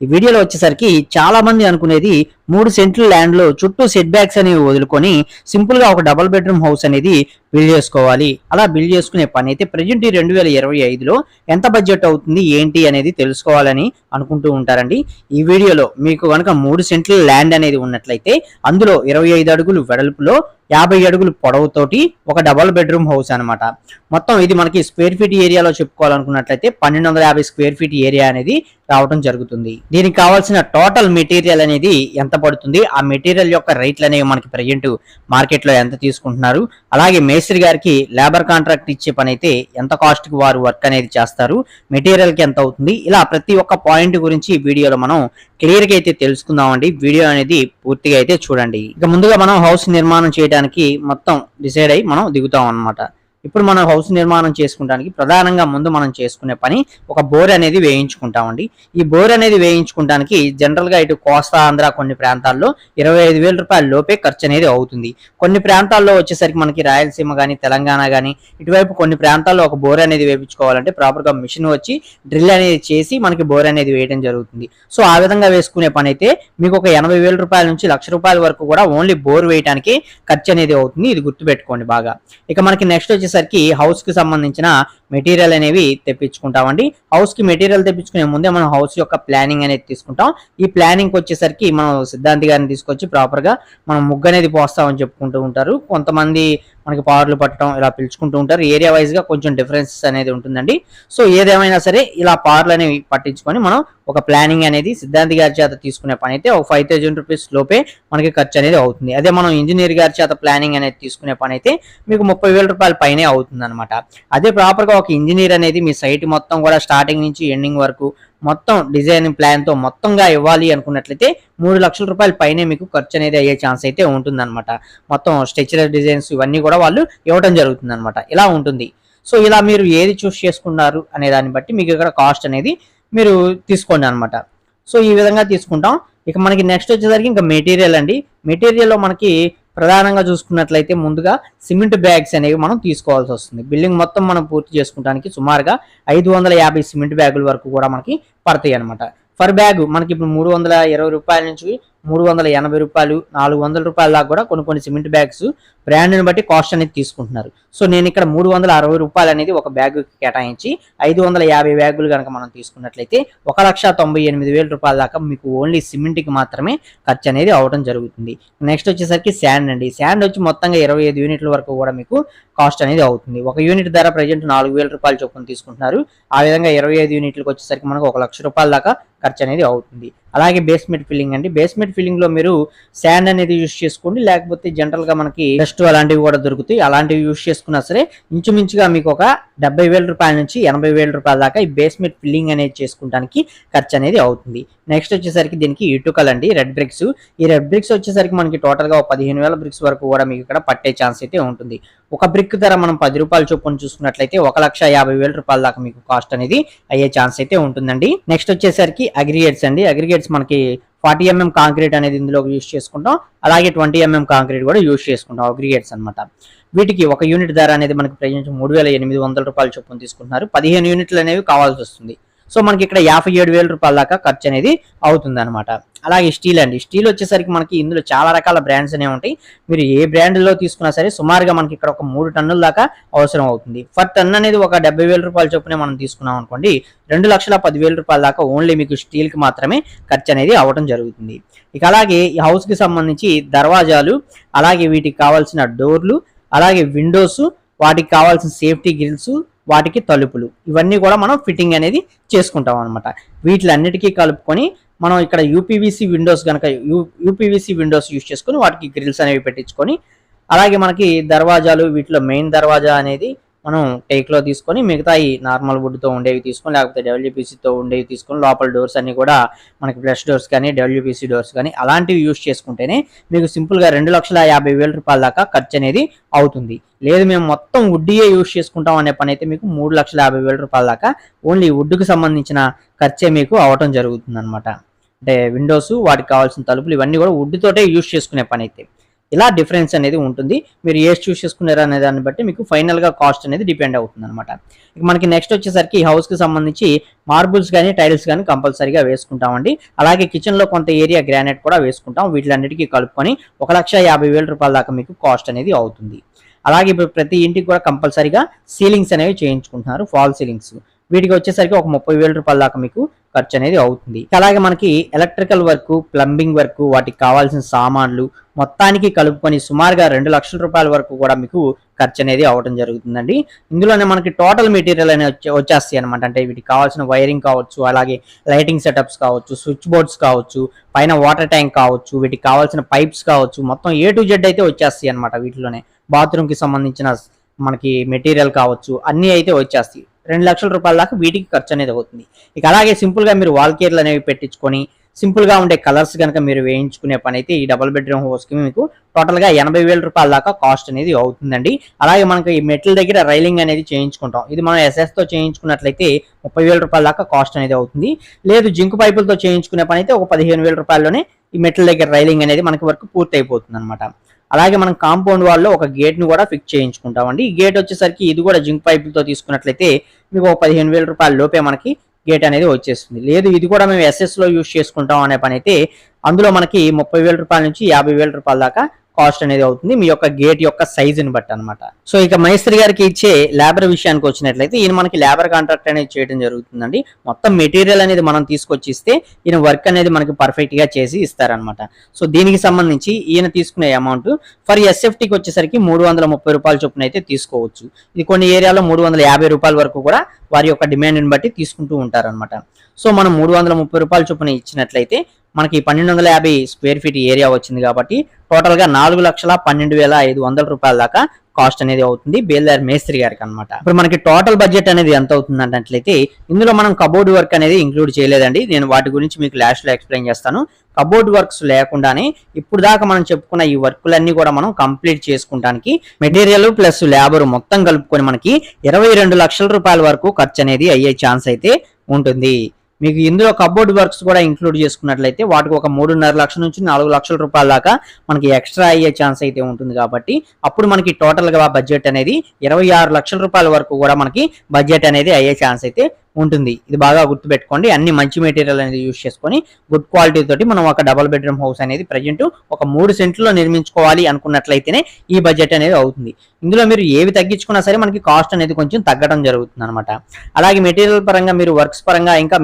ఈ వీడియోలో వచ్చేసరికి చాలా మంది అనుకునేది మూడు సెంట్ల ల్యాండ్లో చుట్టూ సెట్ బ్యాక్స్ అనేవి వదులుకొని సింపుల్గా ఒక డబుల్ బెడ్రూమ్ హౌస్ అనేది బిల్డ్ చేసుకోవాలి. అలా బిల్డ్ చేసుకునే పని అయితే ప్రజెంట్ ఈ రెండు వేల ఇరవై ఐదులో ఎంత బడ్జెట్ అవుతుంది ఏంటి అనేది తెలుసుకోవాలని అనుకుంటూ ఉంటారండి. ఈ వీడియోలో మీకు కనుక మూడు సెంట్ల ల్యాండ్ అనేది ఉన్నట్లయితే అందులో ఇరవై ఐదు అడుగులు వెడల్పులో యాభై అడుగులు పొడవుతోటి ఒక డబల్ బెడ్రూమ్ హౌస్ అనమాట మొత్తం ఇది మనకి స్క్వేర్ ఫీట్ ఏరియాలో చెప్పుకోవాలనుకున్నట్లయితే పన్నెండు వందల యాభై స్క్వేర్ ఫీట్ ఏరియా అనేది రావడం జరుగుతుంది. దీనికి కావాల్సిన టోటల్ మెటీరియల్ అనేది ఎంత పడుతుంది? ఆ మెటీరియల్ యొక్క రేట్లు అనేవి మనకి ప్రజెంట్ మార్కెట్లో ఎంత తీసుకుంటున్నారు? అలాగే మేస్త్రి గారికి లేబర్ కాంట్రాక్ట్ ఇచ్చే పని అయితే ఎంత కాస్ట్కి వారు వర్క్ అనేది చేస్తారు? మెటీరియల్కి ఎంత అవుతుంది? ఇలా ప్రతి ఒక్క పాయింట్ గురించి వీడియోలో మనం క్లియర్గా అయితే తెలుసుకుందామండి. వీడియో అనేది పూర్తిగా అయితే చూడండి. ఇక ముందుగా మనం హౌస్ నిర్మాణం చేయడానికి మొత్తం డిసైడ్ అయ్యి మనం దిగుతాం అన్నమాట. ఇప్పుడు మనం హౌస్ నిర్మాణం చేసుకుంటానికి ప్రధానంగా ముందు మనం చేసుకునే పని ఒక బోర్ అనేది వేయించుకుంటామండి. ఈ బోర్ అనేది వేయించుకోవడానికి జనరల్గా ఇటు కోస్తా ఆంధ్ర కొన్ని ప్రాంతాల్లో ఇరవై ఐదు వేల రూపాయల లోపే ఖర్చు అనేది అవుతుంది. కొన్ని ప్రాంతాల్లో వచ్చేసరికి మనకి రాయలసీమ కానీ తెలంగాణ కానీ ఇటువైపు కొన్ని ప్రాంతాల్లో ఒక బోర్ అనేది వేయించుకోవాలంటే ప్రాపర్గా మిషన్ వచ్చి డ్రిల్ అనేది చేసి మనకి బోర్ అనేది వేయడం జరుగుతుంది. సో ఆ విధంగా వేసుకునే పని అయితే మీకు ఒక ఎనభై వేల రూపాయల నుంచి లక్ష రూపాయల వరకు కూడా ఓన్లీ బోర్ వేయడానికి ఖర్చు అనేది అవుతుంది. ఇది గుర్తుపెట్టుకోండి బాగా. ఇక మనకి నెక్స్ట్ వచ్చేసరికి హౌస్కి సంబంధించిన మెటీరియల్ అనేవి తెప్పించుకుంటామండి. హౌస్కి మెటీరియల్ తెప్పించుకునే ముందే మనం హౌస్ యొక్క ప్లానింగ్ అనేది తీసుకుంటాం. ఈ ప్లానింగ్ వచ్చేసరికి మనం సిద్ధాంతి గారిని తీసుకొచ్చి ప్రాపర్గా మనం ముగ్గు అనేది పోస్తామని చెప్పుకుంటూ ఉంటారు. కొంతమంది మనకి పార్లు పట్టడం ఇలా పిలుచుకుంటూ ఉంటారు. ఏరియా వైజ్గా కొంచెం డిఫరెన్సెస్ అనేది ఉంటుందండి. సో ఏదేమైనా సరే ఇలా పార్లు అనేవి పట్టించుకొని మనం ఒక ప్లానింగ్ అనేది సిద్ధాంతి గారి చేత తీసుకునే పని అయితే ఒక ఫైవ్ థౌజండ్ రూపీస్ లోపే మనకి ఖర్చు అనేది అవుతుంది. అదే మనం ఇంజనీర్ గారి చేత ప్లానింగ్ అనేది తీసుకునే పని అయితే మీకు ముప్పై వేల రూపాయల పైనే అవుతుంది అనమాట అదే ప్రాపర్గా ఒక ఇంజనీర్ అనేది మీ సైట్ మొత్తం కూడా స్టార్టింగ్ నుంచి ఎండింగ్ వరకు మొత్తం డిజైనింగ్ ప్లాన్తో మొత్తంగా ఇవ్వాలి అనుకున్నట్లయితే మూడు లక్షల రూపాయల పైనే మీకు ఖర్చు అనేది అయ్యే ఛాన్స్ అయితే ఉంటుంది అనమాట మొత్తం స్ట్రక్చరల్ డిజైన్స్ ఇవన్నీ కూడా వాళ్ళు ఇవ్వడం జరుగుతుంది అనమాట ఇలా ఉంటుంది. సో ఇలా మీరు ఏది చూస్ చేసుకున్నారు అనే దాన్ని బట్టి మీకు ఇక్కడ కాస్ట్ అనేది మీరు తీసుకోండి అనమాట సో ఈ విధంగా తీసుకుంటాం. ఇక మనకి నెక్స్ట్ వచ్చేసరికి ఇంకా మెటీరియల్ అండి. మెటీరియల్లో మనకి ప్రధానంగా చూసుకున్నట్లయితే ముందుగా సిమెంట్ బ్యాగ్స్ అనేవి మనం తీసుకోవాల్సి వస్తుంది. బిల్డింగ్ మొత్తం మనం పూర్తి చేసుకోవడానికి సుమారుగా ఐదు వందల యాభై సిమెంట్ బ్యాగుల వరకు కూడా మనకి పడతాయి అనమాట ఫర్ బ్యాగ్ మనకి ఇప్పుడు మూడు వందల ఇరవై రూపాయల నుంచి మూడు వందల ఎనభై రూపాయలు నాలుగు వందల రూపాయల దాకా కూడా కొన్ని కొన్ని సిమెంట్ బ్యాగ్స్ బ్రాండ్ని బట్టి కాస్ట్ అనేది తీసుకుంటున్నారు. సో నేను ఇక్కడ మూడు వందల అరవై రూపాయలు అనేది ఒక బ్యాగ్ కేటాయించి ఐదు వందల యాభై బ్యాగులు కనుక మనం తీసుకున్నట్లయితే ఒక లక్ష తొంభై ఎనిమిది వేల రూపాయల దాకా మీకు ఓన్లీ సిమెంట్కి మాత్రమే ఖర్చు అనేది అవడం జరుగుతుంది. నెక్స్ట్ వచ్చేసరికి శాండ్ అండి. శాండ్ వచ్చి మొత్తంగా ఇరవై ఐదు యూనిట్ల వరకు కూడా మీకు కాస్ట్ అనేది అవుతుంది. ఒక యూనిట్ ధర ప్రజెంట్ నాలుగు వేల రూపాయలు చొప్పున తీసుకుంటున్నారు. ఆ విధంగా ఇరవై ఐదు యూనిట్లకు వచ్చేసరికి మనకు ఒక లక్ష రూపాయల దాకా ఖర్చు అనేది అవుతుంది. అలాగే బేస్మెంట్ ఫిల్లింగ్ అండి. బేస్మెంట్ ఫిల్లింగ్లో మీరు శాండ్ అనేది యూస్ చేసుకోండి. లేకపోతే జనరల్గా మనకి డస్ట్ అలాంటివి కూడా దొరుకుతాయి. అలాంటివి యూజ్ చేసుకున్నా సరే ఇంచుమించుగా మీకు ఒక డెబ్బై వేల రూపాయల నుంచి ఎనభై వేల రూపాయల దాకా ఈ బేస్మెంట్ ఫిల్లింగ్ అనేది చేసుకుంటానికి ఖర్చు అనేది అవుతుంది. నెక్స్ట్ వచ్చేసరికి దీనికి ఇటుకలు అండి రెడ్ బ్రిక్స్ ఈ రెడ్ బ్రిక్స్ వచ్చేసరికి మనకి టోటల్గా ఒక పదిహేను వేల బ్రిక్స్ వరకు కూడా మీకు ఇక్కడ పట్టే ఛాన్స్ అయితే ఉంటుంది. ఒక బ్రిక్ ధర మనం పది రూపాయల చొప్పున చూసుకున్నట్లయితే ఒక లక్ష యాభై వేల రూపాయల దాకా మీకు కాస్ట్ అనేది అయ్యే ఛాన్స్ అయితే ఉంటుందండి. నెక్స్ట్ వచ్చేసరికి అగ్రిగేట్స్ అండి. అగ్రిగేట్స్ మనకి ఫార్టీ ఎంఎం కాంక్రీట్ అనేది ఇందులో యూస్ చేసుకుంటాం. అలాగే ట్వంటీ ఎంఎం కాంక్రీట్ కూడా యూస్ చేసుకుంటాం అగ్రిగేట్స్ అన్నమాట. వీటికి ఒక యూనిట్ ధర అనేది మనకి ప్రజెంట్ మూడు వేల ఎనిమిది వందల రూపాయల చొప్పున తీసుకుంటున్నారు. పదిహేను యూనిట్లు అనేవి కావాల్సి వస్తుంది. సో మనకి ఇక్కడ యాభై ఏడు వేల రూపాయల దాకా ఖర్చు అనేది అవుతుంది అనమాట అలాగే స్టీల్ అండి. స్టీల్ వచ్చేసరికి మనకి ఇందులో చాలా రకాల బ్రాండ్స్ అనేవి ఉంటాయి. మీరు ఏ బ్రాండ్లో తీసుకున్నా సరే సుమారుగా మనకి ఇక్కడ ఒక మూడు టన్నుల దాకా అవసరం అవుతుంది. ఫర్ టన్ అనేది ఒక డెబ్బై వేల రూపాయల చొప్పున మనం తీసుకున్నాం అనుకోండి రెండు లక్షల పదివేల రూపాయల దాకా ఓన్లీ మీకు స్టీల్కి మాత్రమే ఖర్చు అనేది అవ్వడం జరుగుతుంది. ఇక అలాగే ఈ హౌస్కి సంబంధించి దర్వాజాలు అలాగే వీటికి కావాల్సిన డోర్లు అలాగే విండోస్ వాటికి కావాల్సిన సేఫ్టీ గ్రిల్స్ వాటికి తలుపులు. ఇవన్నీ కూడా మనం ఫిట్టింగ్ అనేది చేసుకుంటాం అనమాట వీటిలన్నిటికీ కలుపుకొని మనం ఇక్కడ యూపీవీసీ విండోస్ కనుక యూ యూపీవీసీ విండోస్ యూస్ చేసుకొని వాటికి గ్రిల్స్ అనేవి పెట్టించుకొని అలాగే మనకి దర్వాజాలు వీటిలో మెయిన్ దర్వాజా అనేది మనం టేక్లో తీసుకొని మిగతా ఈ నార్మల్ వుడ్తో ఉండేవి తీసుకొని లేకపోతే డబ్ల్యూపీసీతో ఉండేవి తీసుకొని లోపల డోర్స్ అన్నీ కూడా మనకి బ్రష్ డోర్స్ కానీ డబ్ల్యూపీసీ డోర్స్ కానీ అలాంటివి యూస్ చేసుకుంటేనే మీకు సింపుల్గా రెండు లక్షల యాభై వేల రూపాయల దాకా ఖర్చు అనేది అవుతుంది. లేదు మేము మొత్తం వుడ్డియే యూజ్ చేసుకుంటాం అనే పని అయితే మీకు మూడు లక్షల యాభై వేల రూపాయల దాకా ఓన్లీ వుడ్కి సంబంధించిన ఖర్చే మీకు అవటం జరుగుతుంది అనమాట అంటే విండోస్ వాటికి కావాల్సిన తలుపులు ఇవన్నీ కూడా వుడ్ తోటే చేసుకునే పని అయితే. ఇలా డిఫరెన్స్ అనేది ఉంటుంది. మీరు ఏ చూస్ చేసుకున్నారు అనే దాన్ని బట్టి మీకు ఫైనల్గా కాస్ట్ అనేది డిపెండ్ అవుతుంది అనమాట ఇక మనకి నెక్స్ట్ వచ్చేసరికి హౌస్కి సంబంధించి మార్బుల్స్ కానీ టైల్స్ కానీ కంపల్సరీగా వేసుకుంటామండి. అలాగే కిచెన్లో కొంత ఏరియా గ్రానైట్ కూడా వేసుకుంటాం. వీటిలన్నిటికీ కలుపుకొని ఒక లక్ష యాభై వేల రూపాయల దాకా మీకు కాస్ట్ అనేది అవుతుంది. అలాగే ఇప్పుడు ప్రతి ఇంటికి కూడా కంపల్సరీగా సీలింగ్స్ అనేవి చేయించుకుంటున్నారు. Fall ceilings. వీటికి వచ్చేసరికి ఒక ముప్పై వేల రూపాయల దాకా మీకు ఖర్చు అనేది అవుతుంది అలాగే మనకి ఎలక్ట్రికల్ వర్క్ ప్లంబింగ్ వర్క్ వాటికి కావాల్సిన సామాన్లు మొత్తానికి కలుపుకొని సుమారుగా రెండు లక్షల రూపాయల వరకు కూడా మీకు ఖర్చు అనేది అవడం జరుగుతుందండి. ఇందులోనే మనకి టోటల్ మెటీరియల్ అనేది వచ్చే వచ్చేస్తాయి అనమాట అంటే వీటికి కావాల్సిన వైరింగ్ కావచ్చు అలాగే లైటింగ్ సెటప్స్ కావచ్చు స్విచ్ బోర్డ్స్ కావచ్చు పైన వాటర్ ట్యాంక్ కావచ్చు వీటికి కావాల్సిన పైప్స్ కావచ్చు మొత్తం ఏ టు జెడ్ అయితే వచ్చేస్తాయి అనమాట వీటిలోనే. బాత్రూమ్కి సంబంధించిన మనకి మెటీరియల్ కావచ్చు అన్నీ అయితే వచ్చేస్తాయి. రెండు లక్షల రూపాయల దాకా వీటికి ఖర్చు అనేది అవుతుంది. ఇక అలాగే సింపుల్గా మీరు వాల్ కేర్లు అనేవి పెట్టించుకొని సింపుల్గా ఉండే కలర్స్ కనుక మీరు వేయించుకునే పని అయితే ఈ డబుల్ బెడ్రూమ్ హౌస్కి మీకు టోటల్గా ఎనభై వేల రూపాయల దాకా కాస్ట్ అనేది అవుతుందండి. అలాగే మనకి ఈ మెటల్ దగ్గర రైలింగ్ అనేది చేయించుకుంటాం. ఇది మనం ఎస్ఎస్తో చేయించుకున్నట్లయితే ముప్పై వేల రూపాయల దాకా కాస్ట్ అనేది అవుతుంది. లేదు జింక్ పైపులతో చేయించుకునే పని అయితే ఒక పదిహేను వేల రూపాయల్లోనే ఈ మెట్ల దగ్గర రైలింగ్ అనేది మనకి వరకు పూర్తి అయిపోతుంది అనమాట అలాగే మనం కాంపౌండ్ వాళ్ళలో ఒక గేట్ని కూడా ఫిక్స్ చేయించుకుంటామండి. ఈ గేట్ వచ్చేసరికి ఇది కూడా జింక్ పైపులతో తీసుకున్నట్లయితే మీకు ఒక పదిహేను వేల రూపాయల లోపే మనకి గేట్ అనేది వచ్చేస్తుంది. లేదు ఇది కూడా మేము ఎస్ఎస్లో యూస్ చేసుకుంటాం అనే పని అయితే అందులో మనకి ముప్పై వేల రూపాయల నుంచి యాభై వేల రూపాయల దాకా కాస్ట్ అనేది అవుతుంది. మీ యొక్క గేట్ యొక్క సైజుని బట్టి అనమాట సో ఇక మైస్త్రి గారికి ఇచ్చే లేబర్ విషయానికి వచ్చినట్లయితే ఈయన మనకి లేబర్ కాంట్రాక్ట్ అనేది చేయడం జరుగుతుందండి. మొత్తం మెటీరియల్ అనేది మనం తీసుకొచ్చి ఇస్తే ఈయన వర్క్ అనేది మనకి పర్ఫెక్ట్గా చేసి ఇస్తారనమాట సో దీనికి సంబంధించి ఈయన తీసుకునే అమౌంట్ ఫర్ ఎస్ఎఫ్టీకి వచ్చేసరికి మూడు వందల ముప్పై రూపాయల చొప్పున అయితే తీసుకోవచ్చు. ఇది కొన్ని ఏరియాలో మూడు వందల యాభై రూపాయల వరకు కూడా వారి యొక్క డిమాండ్ని బట్టి తీసుకుంటూ ఉంటారనమాట సో మనం మూడు వందల ముప్పై రూపాయల చొప్పున ఇచ్చినట్లయితే మనకి పన్నెండు వందల యాభై స్క్వేర్ ఫీట్ ఏరియా వచ్చింది కాబట్టి టోటల్గా నాలుగు లక్షల పన్నెండు వేల ఐదు వందల రూపాయల దాకా కాస్ట్ అనేది అవుతుంది. బేల్దార్ మేస్త్రి గారికి అనమాట ఇప్పుడు మనకి టోటల్ బడ్జెట్ అనేది ఎంత అవుతుంది అన్నట్లయితే ఇందులో మనం కబోర్డ్ వర్క్ అనేది ఇంక్లూడ్ చేయలేదండి. నేను వాటి గురించి మీకు లాస్ట్లో ఎక్స్ప్లెయిన్ చేస్తాను. కబోర్డ్ వర్క్స్ లేకుండానే ఇప్పుడు దాకా మనం చెప్పుకున్న ఈ వర్కులన్నీ కూడా మనం కంప్లీట్ చేసుకుంటానికి మెటీరియల్ ప్లస్ లేబర్ మొత్తం కలుపుకొని మనకి ఇరవై రెండు లక్షల రూపాయల వరకు ఖర్చు అనేది అయ్యే ఛాన్స్ అయితే ఉంటుంది. మీకు ఇందులో కబోర్డ్ వర్క్స్ కూడా ఇంక్లూడ్ చేసుకున్నట్లయితే వాటికి ఒక మూడున్నర లక్షల నుంచి నాలుగు లక్షల రూపాయల దాకా మనకి ఎక్స్ట్రా అయ్యే ఛాన్స్ అయితే ఉంటుంది కాబట్టి అప్పుడు మనకి టోటల్గా బడ్జెట్ అనేది ఇరవై ఆరు లక్షల రూపాయల వరకు కూడా మనకి బడ్జెట్ అనేది అయ్యే ఛాన్స్ అయితే ఉంటుంది. ఇది బాగా గుర్తుపెట్టుకోండి. అన్ని మంచి మెటీరియల్ అనేది యూజ్ చేసుకొని గుడ్ క్వాలిటీ తోటి మనం ఒక డబుల్ బెడ్రూమ్ హౌస్ అనేది ప్రజెంట్ ఒక మూడు సెంట్లో నిర్మించుకోవాలి అనుకున్నట్లయితేనే ఈ బడ్జెట్ అనేది అవుతుంది. ఇందులో మీరు ఏవి తగ్గించుకున్నా సరే మనకి కాస్ట్ అనేది కొంచెం తగ్గడం జరుగుతుంది అనమాట అలాగే మెటీరియల్ పరంగా మీరు వర్క్స్ పరంగా ఇంకా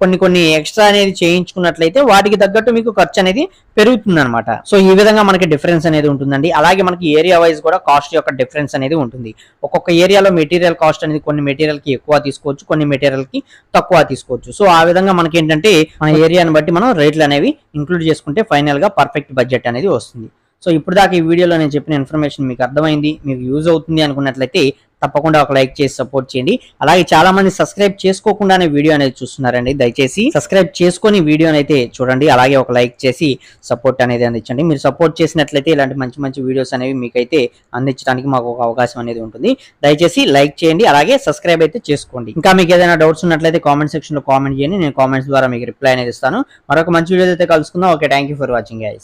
కొన్ని కొన్ని ఎక్స్ట్రా అనేది చేయించుకున్నట్లయితే వాటికి తగ్గట్టు మీకు ఖర్చు అనేది పెరుగుతుంది అనమాట సో ఈ విధంగా మనకి డిఫరెన్స్ అనేది ఉంటుందండి. అలాగే మనకి ఏరియా వైజ్ కూడా కాస్ట్ యొక్క డిఫరెన్స్ అనేది ఉంటుంది. ఒక్కొక్క ఏరియాలో మెటీరియల్ కాస్ట్ అనేది కొన్ని మెటీరియల్కి ఎక్కువ తీసుకోవచ్చు కొన్ని మెటీరియల్కి తక్కువ తీసుకోవచ్చు. సో ఆ విధంగా మనకి ఏంటంటే మన ఏరియాని బట్టి మనం రేట్లు అనేవి ఇంక్లూడ్ చేసుకుంటే ఫైనల్గా పర్ఫెక్ట్ బడ్జెట్ అనేది వస్తుంది. సో ఇప్పుడు దాకా ఈ వీడియోలో నేను చెప్పిన ఇన్ఫర్మేషన్ మీకు అర్థమైంది మీకు యూజ్ అవుతుంది అనుకున్నట్లయితే తప్పకుండా ఒక లైక్ చేసి సపోర్ట్ చేయండి. అలాగే చాలా మంది సబ్స్క్రైబ్ చేసుకోకుండానే వీడియో అనేది చూస్తున్నారండి. దయచేసి సబ్స్క్రైబ్ చేసుకొని వీడియోని అయితే చూడండి. అలాగే ఒక లైక్ చేసి సపోర్ట్ అనేది అందించండి. మీరు సపోర్ట్ చేసినట్లయితే ఇలాంటి మంచి మంచి వీడియోస్ అనేవి మీకైతే అందించడానికి మాకు ఒక అవకాశం అనేది ఉంటుంది. దయచేసి లైక్ చేయండి. అలాగే సబ్స్క్రైబ్ అయితే చేసుకోండి. ఇంకా మీకు ఏదైనా డౌట్స్ ఉన్నట్లయితే కామెంట్ సెక్షన్లో కామెంట్ చేయండి. నేను కామెంట్స్ ద్వారా మీకు రిప్లై అనేది ఇస్తాను. మరొక మంచి వీడియో అయితే కలుసుకుందాం. Okay thank you for watching guys